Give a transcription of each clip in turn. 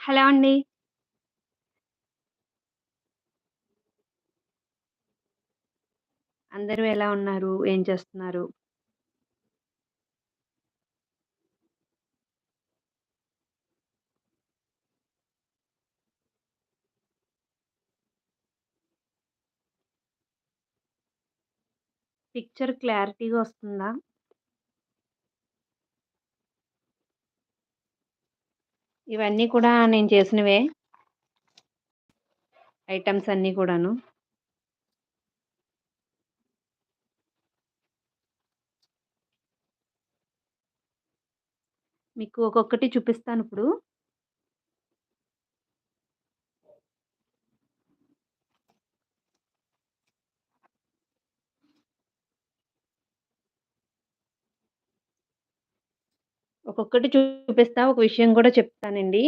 Hello అండి. అందరూ ఎలా ఉన్నారు? ఏం చేస్తున్నారు? పిక్చర్ క్లారిటీగా వస్తుందా? ఇవన్నీ కూడా నేను చేసినవే. ఐటమ్స్ అన్నీ కూడాను. మీకు ఒక్కొక్కటి చూపిస్తాను ఇప్పుడు ఒక్కొక్కటి చూపిస్తా. ఒక విషయం కూడా చెప్తానండి.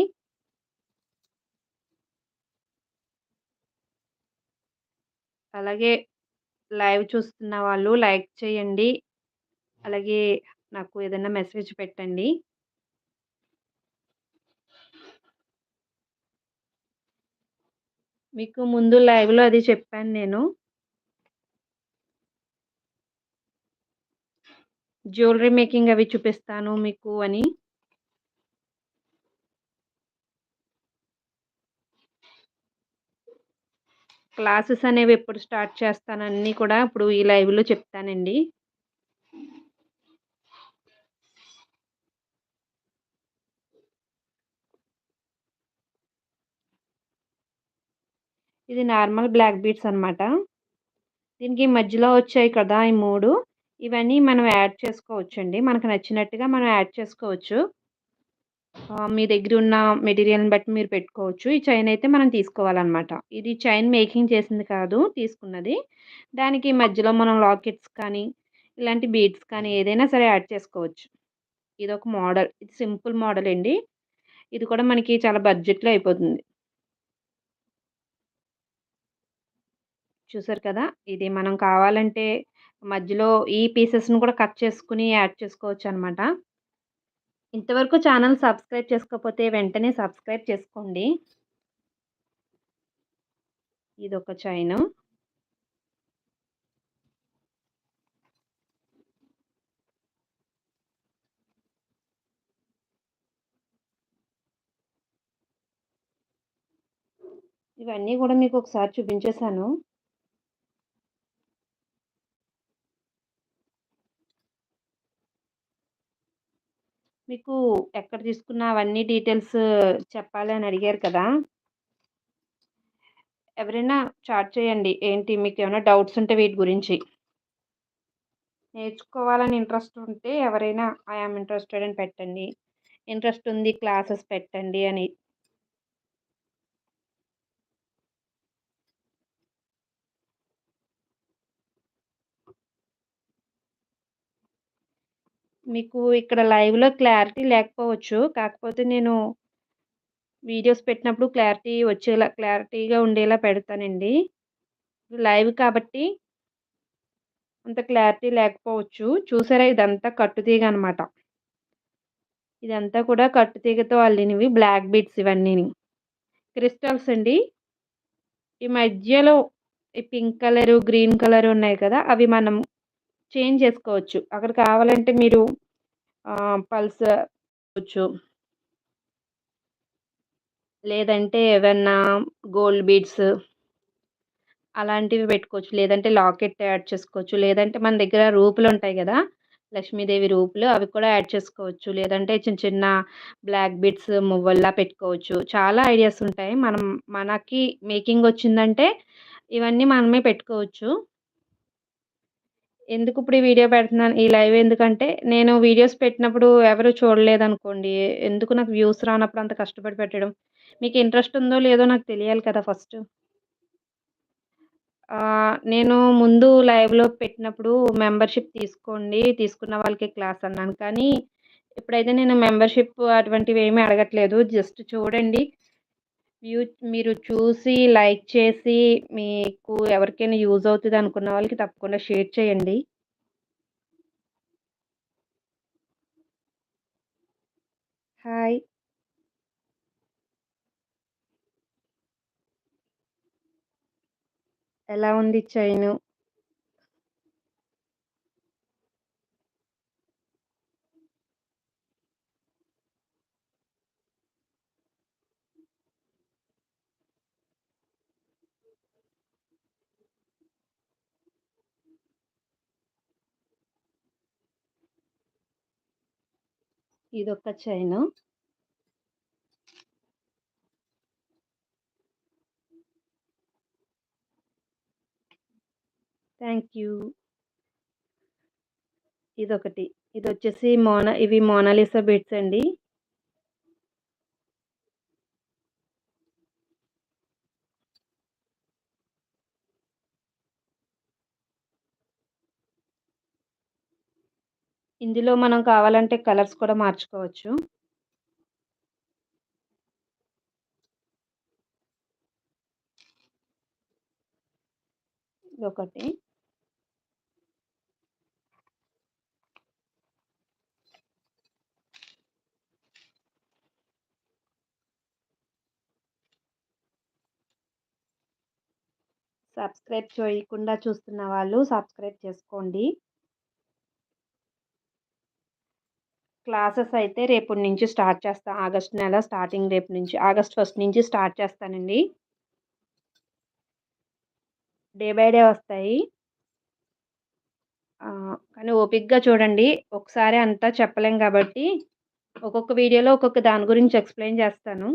అలాగే లైవ్ చూస్తున్న వాళ్ళు లైక్ చేయండి. అలాగే నాకు ఏదైనా మెసేజ్ పెట్టండి. మీకు ముందు లైవ్‌లో అది చెప్పాను నేను. జ్యువెలరీ మేకింగ్ అవి చూపిస్తాను మీకు అని. క్లాసెస్ అనేవి ఎప్పుడు స్టార్ట్ చేస్తాను అన్నీ కూడా ఇప్పుడు ఈ లైవ్‌లో చెప్తానండి. ఇది నార్మల్ బ్లాక్ బీట్స్ అనమాట. దీనికి మధ్యలో వచ్చాయి కదా! ఈ మూడు ఇవన్నీ మనం యాడ్ చేసుకోవచ్చండి. మనకు నచ్చినట్టుగా మనం యాడ్ చేసుకోవచ్చు. మీ దగ్గర ఉన్న మెటీరియల్‌ని బట్టి మీరు పెట్టుకోవచ్చు. ఈ చైన్ అయితే మనం తీసుకోవాలన్నమాట ఇది చైన్ మేకింగ్ చేసింది కాదు తీసుకున్నది. దానికి మధ్యలో మనం లాకెట్స్ కానీ, ఇలాంటి బీడ్స్ కానీ ఏదైనా సరే యాడ్ చేసుకోవచ్చు. ఇది ఒక మోడల్. ఇది సింపుల్ మోడల్ అండి. ఇది కూడా మనకి చాలా బడ్జెట్‌లో అయిపోతుంది. చూసారు కదా! ఇది మనం కావాలంటే మధ్యలో ఈ పీసెస్‌ని కూడా కట్ చేసుకుని యాడ్ చేసుకోవచ్చు అనమాట ఇంతవరకు ఛానల్ సబ్స్క్రైబ్ చేసుకోకపోతే వెంటనే సబ్స్క్రైబ్ చేసుకోండి. ఇది ఒక చైన్. ఇవన్నీ కూడా మీకు ఒకసారి చూపించేశాను. మీకు ఎక్కడ తీసుకున్న అవన్నీ డీటెయిల్స్ చెప్పాలి అని అడిగారు కదా! ఎవరైనా చాట్ చేయండి. ఏంటి మీకేమైనా డౌట్స్ ఉంటే వీటి గురించి. నేర్చుకోవాలని ఇంట్రెస్ట్ ఉంటే ఎవరైనా ఐ యామ్ ఇంట్రెస్టెడ్ అని పెట్టండి. ఇంట్రెస్ట్ ఉంది క్లాసెస్ పెట్టండి అని. మీకు ఇక్కడ లైవ్‌లో క్లారిటీ లేకపోవచ్చు. కాకపోతే నేను వీడియోస్ పెట్టినప్పుడు క్లారిటీ వచ్చేలా క్లారిటీగా ఉండేలా పెడతానండి. లైవ్ కాబట్టి అంత క్లారిటీ లేకపోవచ్చు. చూసారా ఇదంతా కట్టుతీగ అనమాట. ఇదంతా కూడా కట్టుతీగతో అల్లినవి బ్లాక్ బీడ్స్ ఇవన్నీని. క్రిస్టల్స్ అండి. ఈ మధ్యలో ఈ పింక్ కలరు, గ్రీన్ కలర్ ఉన్నాయి కదా! అవి మనం చేంజ్ చేసుకోవచ్చు. అక్కడ కావాలంటే మీరు పల్స్ వచ్చు. లేదంటే ఏవన్నా గోల్డ్ బీడ్స్ అలాంటివి పెట్టుకోవచ్చు. లేదంటే లాకెట్ యాడ్ చేసుకోవచ్చు. లేదంటే మన దగ్గర రూపులు ఉంటాయి కదా లక్ష్మీదేవి రూపులు అవి కూడా యాడ్ చేసుకోవచ్చు. లేదంటే చిన్న చిన్న బ్లాక్ బీడ్స్ మువ్వల్లా పెట్టుకోవచ్చు. చాలా ఐడియాస్ ఉంటాయి. మనం మనకి మేకింగ్ వచ్చిందంటే ఇవన్నీ మనమే పెట్టుకోవచ్చు. ఎందుకు ఇప్పుడు ఈ వీడియో పెడుతున్నాను ఈ లైవ్ ఎందుకంటే నేను వీడియోస్ పెట్టినప్పుడు ఎవరు చూడలేదనుకోండి. ఎందుకు నాకు వ్యూస్ రానప్పుడు అంత కష్టపడి పెట్టడం. మీకు ఇంట్రెస్ట్ ఉందో లేదో నాకు తెలియాలి కదా ఫస్ట్ నేను ముందు లైవ్‌లో పెట్టినప్పుడు మెంబర్‌షిప్ తీసుకోండి. తీసుకున్న వాళ్ళకే క్లాస్ అన్నాను. కానీ ఇప్పుడైతే నేను మెంబర్‌షిప్ అటువంటివి ఏమీ అడగట్లేదు. జస్ట్ చూడండి. మీరు చూసి లైక్ చేసి మీకు ఎవరికైనా యూజ్ అవుతుంది అనుకున్న వాళ్ళకి తప్పకుండా షేర్ చేయండి. హాయ్. ఎలా ఉంది చైను? ఇదొక చైను. Thank you. ఇదొకటి. ఇదొచ్చేసి మోనా ఇవి మోనాలిసా బిట్స్ అండి. ఇందులో మనం కావాలంటే కలర్స్ కూడా మార్చుకోవచ్చు. ఒకటి సబ్స్క్రైబ్ చేయకుండా చూస్తున్న వాళ్ళు సబ్స్క్రైబ్ చేసుకోండి. క్లాసెస్ అయితే రేపటి నుంచి స్టార్ట్ చేస్తాను ఆగస్ట్ నెల స్టార్టింగ్ రేపు నుంచి ఆగస్ట్ ఫస్ట్ నుంచి స్టార్ట్ చేస్తానండి. డే బై డే వస్తాయి. కానీ ఓపిక్గా చూడండి. ఒకసారి అంతా చెప్పలేం కాబట్టి ఒక్కొక్క వీడియోలో ఒక్కొక్క దాని గురించి ఎక్స్‌ప్లెయిన్ చేస్తాను.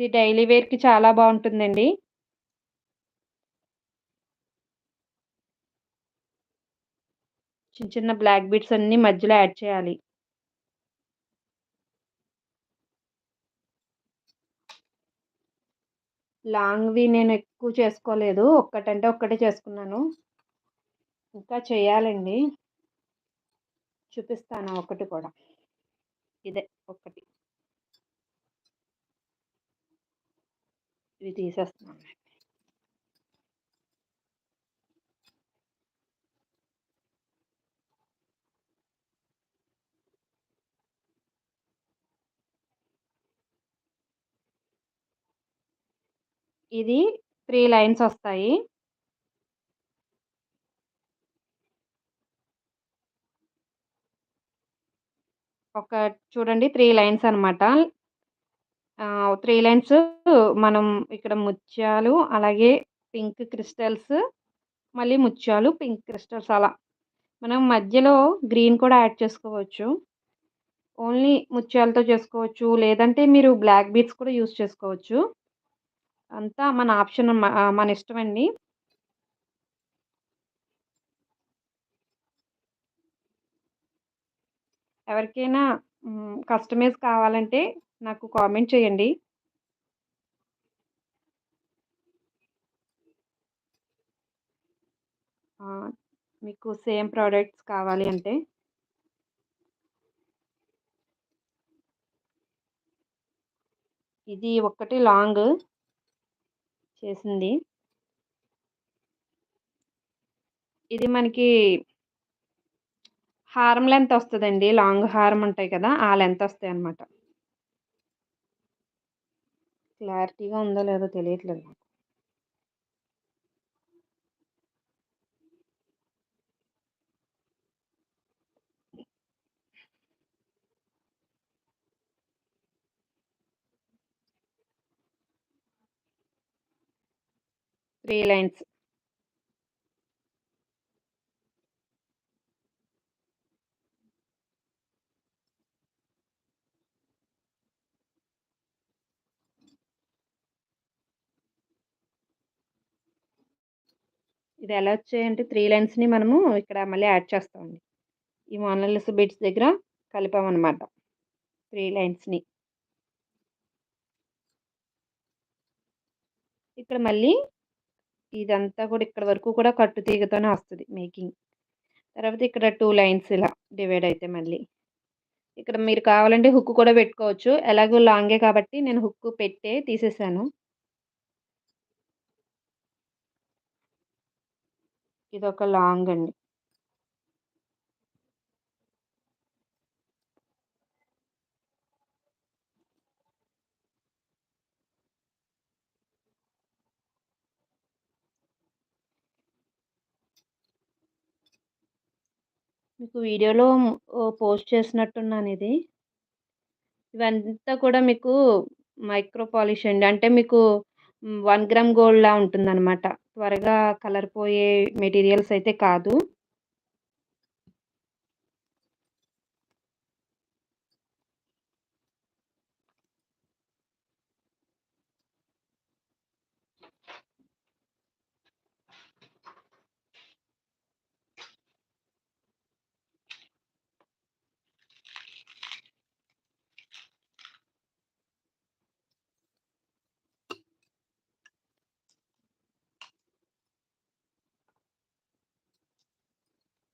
ఇది డైలీ వేర్‌కి చాలా బాగుంటుందండి చిన్న చిన్న బ్లాక్ బీడ్స్ అన్నీ మధ్యలో యాడ్ చేయాలి. లాంగ్‌వి నేను ఎక్కువ చేసుకోలేదు. ఒక్కటంటే ఒక్కటే చేసుకున్నాను. ఇంకా చేయాలండి. చూపిస్తాను ఒకటి కూడా. ఇదే ఒకటి ఇవి తీసేస్తున్నాను. ఇది త్రీ లైన్స్ వస్తాయి. ఒక చూడండి త్రీ లైన్స్ అనమాట. త్రీ లైన్స్ మనం ఇక్కడ ముత్యాలు, అలాగే పింక్ క్రిస్టల్స్, మళ్ళీ ముత్యాలు, పింక్ క్రిస్టల్స్ అలా. మనం మధ్యలో గ్రీన్ కూడా యాడ్ చేసుకోవచ్చు. ఓన్లీ ముత్యాలతో చేసుకోవచ్చు. లేదంటే మీరు బ్లాక్ బీట్స్ కూడా యూజ్ చేసుకోవచ్చు. అంతా మన ఆప్షన్ మ ఆహ్, మన ఇష్టమండి. ఎవరికైనా కస్టమైజ్ కావాలంటే నాకు కామెంట్ చేయండి. మీకు సేమ్ ప్రోడక్ట్స్ కావాలి అంటే ఇది ఒక్కటి లాంగ్ చేసింది. ఇది మనకి హారం లెంత్ వస్తుందండి లాంగ్ హారం ఉంటాయి కదా! ఆ లెంత్ వస్తాయి అన్నమాట క్లారిటీగా ఉందో లేదో తెలియట్లేదు నాకు. Three lines. ఇది ఎలా వచ్చాయంటే త్రీ లైన్స్‌ని మనము ఇక్కడ మళ్ళీ యాడ్ చేస్తామండి. ఈ మోనలిస్ బిట్స్ దగ్గర కలిపామన్నమాట. త్రీ లైన్స్‌ని. ఇక్కడ మళ్ళీ ఇదంతా కూడా ఇక్కడ వరకు కూడా కట్టు తీగతోనే వస్తుంది మేకింగ్. తర్వాత ఇక్కడ టూ లైన్స్ ఇలా డివైడ్ అయితే మళ్ళీ. ఇక్కడ మీరు కావాలంటే హుక్ కూడా పెట్టుకోవచ్చు. ఎలాగో లాంగే కాబట్టి నేను హుక్ పెట్టే తీసేసాను. ఇది ఒక లాంగ్ అండి. మీకు వీడియోలో పోస్ట్ చేసినట్టున్నాను ఇది ఇవంతా కూడా మీకు మైక్రో పాలిష్ అండి. అంటే మీకు వన్ గ్రామ్ గోల్డ్‌లా ఉంటుందనమాట. త్వరగా కలర్ పోయే మెటీరియల్స్ అయితే కాదు.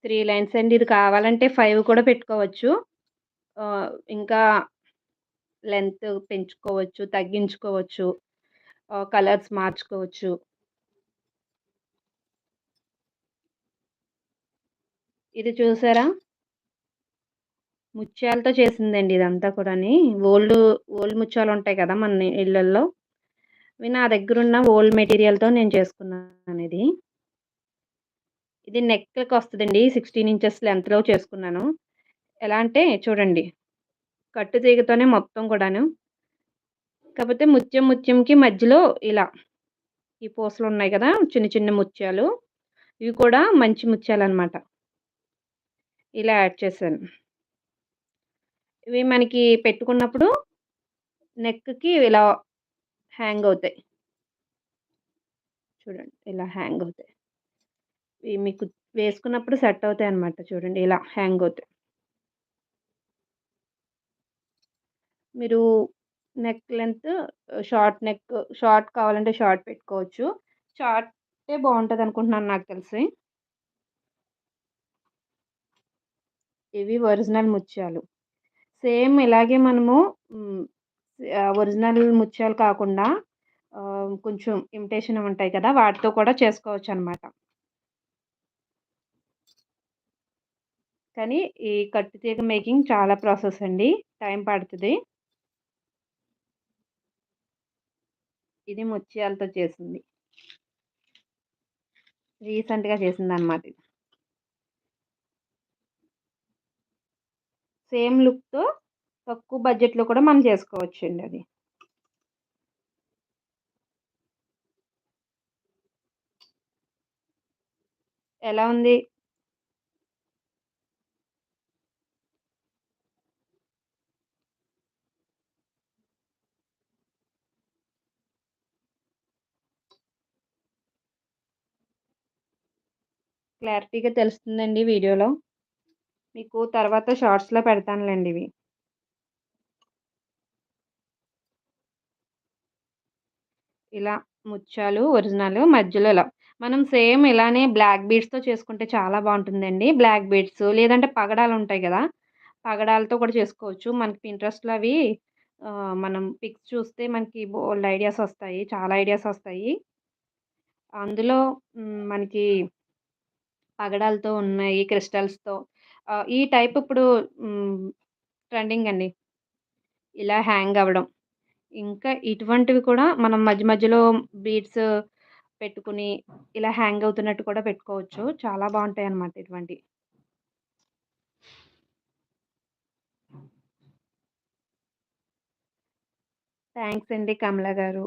త్రీ లైన్స్ అండి. ఇది కావాలంటే ఫైవ్ కూడా పెట్టుకోవచ్చు. ఇంకా లెంత్ పెంచుకోవచ్చు, తగ్గించుకోవచ్చు. కలర్స్ మార్చుకోవచ్చు. ఇది చూసారా? ముత్యాలతో చేసిందండి ఇదంతా కూడాని. ఓల్డ్, ఓల్డ్ ముత్యాలు ఉంటాయి కదా! మన ఇళ్ళల్లో. నా నా దగ్గరున్న ఓల్డ్ మెటీరియల్‌తో నేను చేసుకున్నాను ఇది ఇది నెక్కి వస్తుందండి సిక్స్టీన్ ఇంచెస్ లెంత్లో చేసుకున్నాను. ఎలా అంటే చూడండి. కట్టు తీగతోనే మొత్తం కూడాను. కాకపోతే ముత్యం, ముత్యంకి మధ్యలో ఇలా ఈ పూసలు ఉన్నాయి కదా! చిన్న, చిన్న ముత్యాలు. ఇవి కూడా మంచి ముత్యాలనమాట. ఇలా యాడ్ చేశాను. ఇవి మనకి పెట్టుకున్నప్పుడు నెక్‌కి ఇలా హ్యాంగ్ అవుతాయి. చూడండి. ఇలా హ్యాంగ్ అవుతాయి. మీకు వేసుకున్నప్పుడు సెట్ అవుతాయి అనమాట చూడండి ఇలా హ్యాంగ్ అవుతాయి. మీరు neck length short neck short కావాలంటే షార్ట్ పెట్టుకోవచ్చు. షార్టే బాగుంటుంది అనుకుంటున్నాను నాకు తెలిసి. ఇవి ఒరిజినల్ ముత్యాలు. సేమ్ ఇలాగే మనము ఒరిజినల్ ముత్యాలు కాకుండా కొంచెం ఇమిటేషన్ ఉంటాయి కదా! వాటితో కూడా చేసుకోవచ్చు అనమాట కానీ ఈ కట్టు తీగ మేకింగ్ చాలా ప్రాసెస్ అండి. టైం పడుతుంది ఇది ముత్యాలతో చేసింది. రీసెంట్‌గా చేసిందనమాట ఇది. సేమ్ లుక్‌తో తక్కువ బడ్జెట్‌లో కూడా మనం చేసుకోవచ్చండి అది. ఎలా ఉంది? క్లారిటీగా తెలుస్తుందండి వీడియోలో. మీకు తర్వాత షార్ట్స్‌లో పెడతానులేండి ఇవి. ఇలా ముత్యాలు ఒరిజినల్ మధ్యలో ఇలా. మనం సేమ్ ఇలానే బ్లాక్ బీడ్స్‌తో చేసుకుంటే చాలా బాగుంటుందండి బ్లాక్ బీడ్స్ లేదంటే పగడాలు ఉంటాయి కదా పగడాలతో కూడా చేసుకోవచ్చు. మనకి పింట్రెస్ట్‌లో అవి మనం పిక్స్ చూస్తే మనకి బోల్డ్ ఐడియాస్ వస్తాయి. చాలా ఐడియాస్ వస్తాయి. అందులో మనకి పగడాలతో ఉన్నాయి. క్రిస్టల్స్‌తో ఈ టైప్ ఇప్పుడు ట్రెండింగ్ అండి. ఇలా హ్యాంగ్ అవ్వడం. ఇంకా ఇటువంటివి కూడా మనం మధ్య మధ్యలో బీడ్స్ పెట్టుకుని ఇలా హ్యాంగ్ అవుతున్నట్టు కూడా పెట్టుకోవచ్చు. చాలా బాగుంటాయి అన్నమాట ఇటువంటి థ్యాంక్స్ అండి కమల గారు.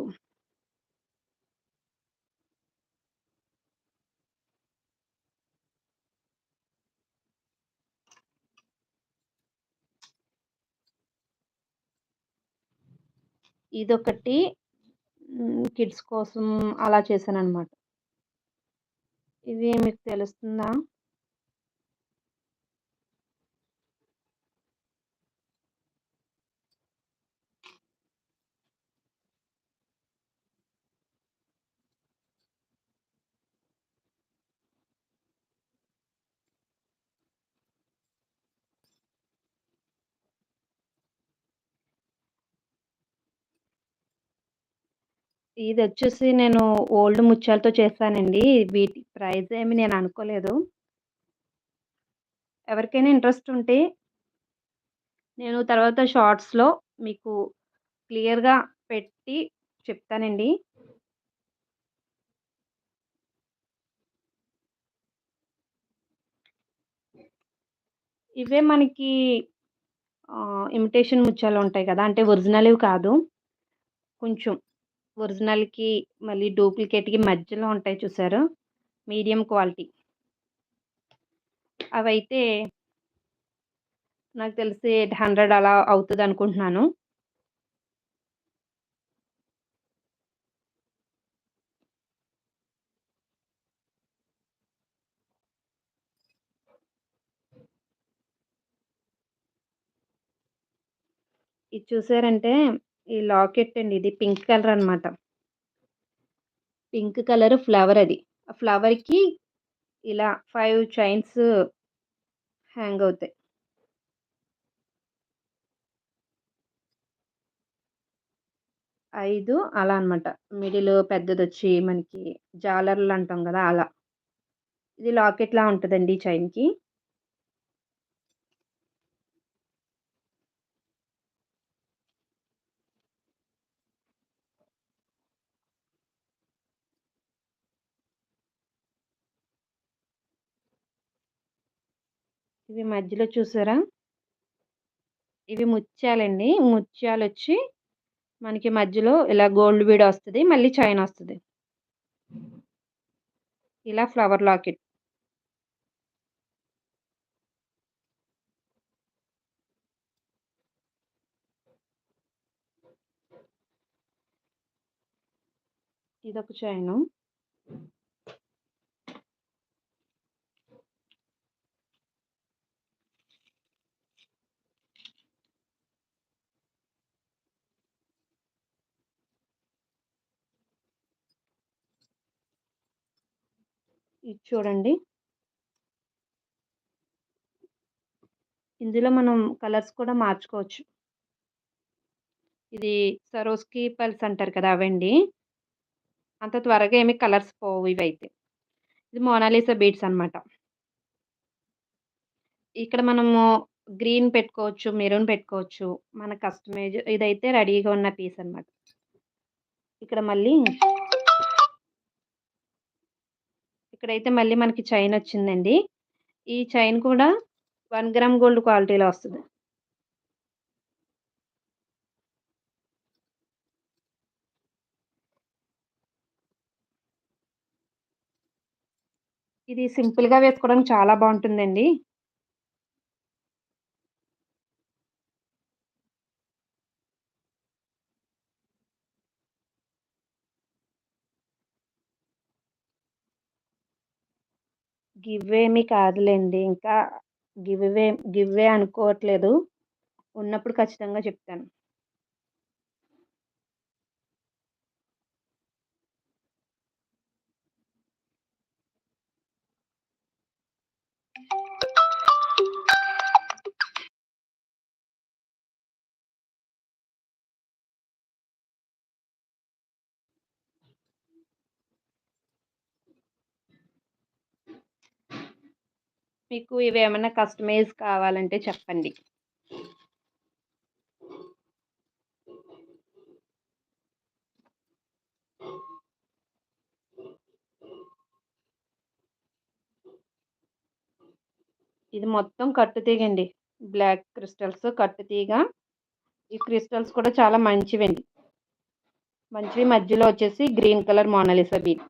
ఇదొకటి కిడ్స్ కోసం అలా చేశాననమాట. ఇది మీకు తెలుస్తుందా? ఇది వచ్చేసి నేను ఓల్డ్ ముత్యాలతో చేశానండి. వీటి ప్రైస్ ఏమి నేను అనుకోలేదు. ఎవరికైనా ఇంట్రెస్ట్ ఉంటే నేను తర్వాత షార్ట్స్‌లో మీకు క్లియర్‌గా పెట్టి చెప్తానండి. ఇవే మనకి ఇమిటేషన్ ముత్యాలు ఉంటాయి కదా! అంటే ఒరిజినల్‌వి కాదు. కొంచెం ఒరిజినల్‌కి మళ్ళీ డూప్లికేట్‌కి మధ్యలో ఉంటాయి చూసారు మీడియం క్వాలిటీ. అవైతే నాకు తెలిసి 800 అలా అవుతుంది అనుకుంటున్నాను ఇది చూసారంటే ఈ లాకెట్ అండి ఇది పింక్ కలర్ అనమాట. పింక్ కలర్ ఫ్లవర్ అది. ఆ ఫ్లవర్‌కి ఇలా ఫైవ్ చైన్స్ హ్యాంగ్ అవుతాయి. ఐదు అలా అనమాట. మిడిల్ పెద్దదొచ్చి మనకి జాలర్లు అంటాం కదా అలా. ఇది లాకెట్‌లా ఉంటుందండి చైన్‌కి. ఇవి మధ్యలో చూసారా? ఇవి ముత్యాలండి. ముత్యాలు వచ్చి మనకి మధ్యలో ఇలా గోల్డ్ బీడ్ వస్తుంది మళ్ళీ చైన్ వస్తుంది ఇలా ఫ్లవర్ లాకెట్. ఇదొక చైను. ఇది చూడండి. ఇందులో మనం కలర్స్ కూడా మార్చుకోవచ్చు. ఇది సరోస్కి పల్స్ అంటారు కదా! అవండి. అంత త్వరగా ఏమి కలర్స్ పోవు ఇవైతే. ఇది మోనాలిసా బీడ్స్ అనమాట. ఇక్కడ మనము గ్రీన్ పెట్టుకోవచ్చు, మెరూన్ పెట్టుకోవచ్చు. మన కస్టమైజ్ ఇదైతే రెడీగా ఉన్న పీస్ అనమాట. ఇక్కడ మళ్ళీ ఇక్కడైతే మళ్ళీ మనకి చైన్ వచ్చిందండి. ఈ చైన్ కూడా వన్ గ్రామ్ గోల్డ్ క్వాలిటీలో వస్తుంది. ఇది సింపుల్‌గా వేసుకోవడానికి చాలా బాగుంటుందండి. గివ్వేమీ కాదులేండి ఇంకా గివ్వే గివ్వే అనుకోవట్లేదు. ఉన్నప్పుడు ఖచ్చితంగా చెప్తాను. మీకు ఇవేమన్నా కస్టమైజ్ కావాలంటే చెప్పండి. ఇది మొత్తం కట్టుతీగండి. Black crystals కట్టుతీగ. ఈ క్రిస్టల్స్ కూడా చాలా మంచివండి. మంచివి మధ్యలో వచ్చేసి గ్రీన్ కలర్ మోనాలిసా బీడ్.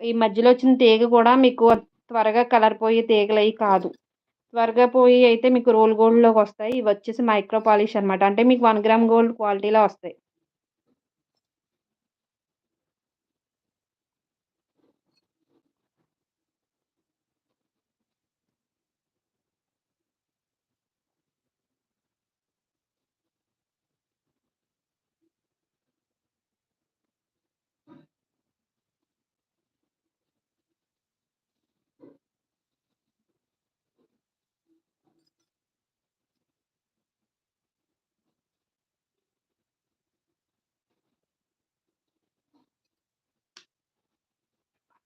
ఈ మధ్యలో వచ్చిన తీగ కూడా మీకు త్వరగా కలర్ పోయే తీగలు అవి కాదు. త్వరగా పోయి అయితే మీకు రోల్ గోల్డ్లోకి వస్తాయి ఇవి వచ్చేసి మైక్రో పాలిష్ అనమాట. అంటే మీకు వన్ గ్రామ్ గోల్డ్ క్వాలిటీలో వస్తాయి.